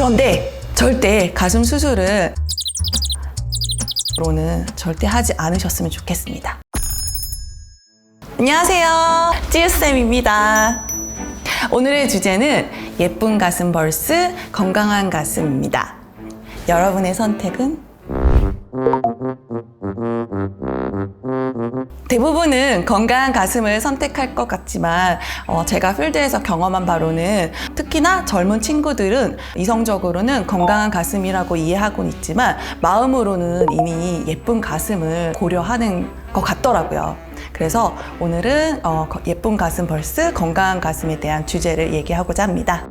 그런데 절대 가슴 수술을 로는 절대 하지 않으셨으면 좋겠습니다. 안녕하세요. 찌우쌤입니다. 오늘의 주제는 예쁜 가슴 벌스 건강한 가슴입니다. 여러분의 선택은? 대부분은 건강한 가슴을 선택할 것 같지만 어, 제가 필드에서 경험한 바로는 특히나 젊은 친구들은 이성적으로는 건강한 가슴이라고 이해하고 있지만 마음으로는 이미 예쁜 가슴을 고려하는 것 같더라고요. 그래서 오늘은 어, 거- 예쁜 가슴 벌스 건강한 가슴에 대한 주제를 얘기하고자 합니다.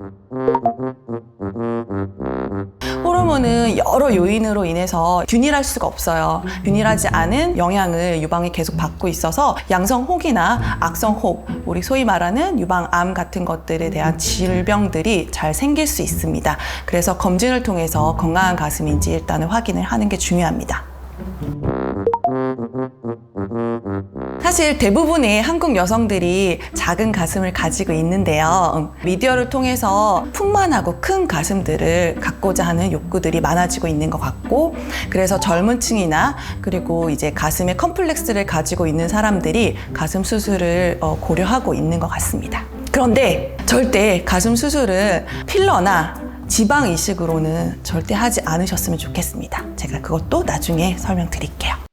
호르몬은 여러 요인으로 인해서 균일할 수가 없어요. 균일하지 않은 영향을 유방이 계속 받고 있어서 양성혹이나 악성혹, 우리 소위 말하는 유방암 같은 것들에 대한 질병들이 잘 생길 수 있습니다. 그래서 검진을 통해서 건강한 가슴인지 일단은 확인을 하는 게 중요합니다. 사실 대부분의 한국 여성들이 작은 가슴을 가지고 있는데요. 음, 미디어를 통해서 풍만하고 큰 가슴들을 갖고자 하는 욕구들이 많아지고 있는 것 같고, 그래서 젊은 층이나 그리고 이제 가슴에 컴플렉스를 가지고 있는 사람들이 가슴 수술을 어, 고려하고 있는 것 같습니다. 그런데 절대 가슴 수술을 필러나 지방 이식으로는 절대 하지 않으셨으면 좋겠습니다. 제가 그것도 나중에 설명드릴게요.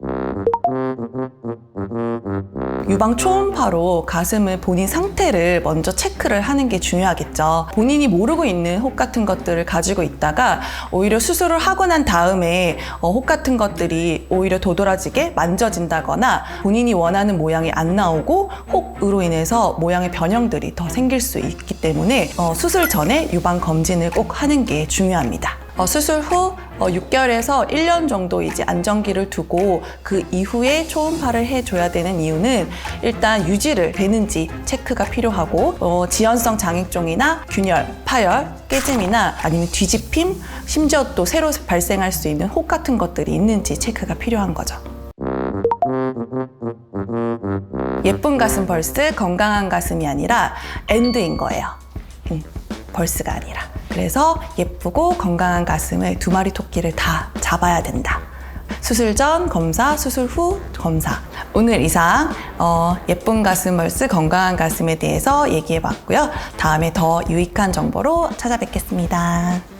유방 초음파로 가슴을 본인 상태를 먼저 체크를 하는 게 중요하겠죠. 본인이 모르고 있는 혹 같은 것들을 가지고 있다가 오히려 수술을 하고 난 다음에 어, 혹 같은 것들이 오히려 도드라지게 만져진다거나 본인이 원하는 모양이 안 나오고 혹으로 인해서 모양의 변형들이 더 생길 수 있기 때문에 어, 수술 전에 유방 검진을 꼭 하는 게 중요합니다. 어, 수술 후 어, 6개월에서 1년 정도 이제 안정기를 두고 그 이후에 초음파를 해줘야 되는 이유는 일단 유지를 되는지 체크가 필요하고 어, 지연성 장액종이나 균열, 파열, 깨짐이나 아니면 뒤집힘, 심지어 또 새로 발생할 수 있는 혹 같은 것들이 있는지 체크가 필요한 거죠. 예쁜 가슴 벌스, 건강한 가슴이 아니라 엔드인 거예요. 음, 벌스가 아니라. 그래서 예쁘고 건강한 가슴을 두 마리 토끼를 다 잡아야 된다. 수술 전 검사, 수술 후 검사. 오늘 이상 어, 예쁜 가슴 벌스, 건강한 가슴에 대해서 얘기해 봤고요. 다음에 더 유익한 정보로 찾아뵙겠습니다.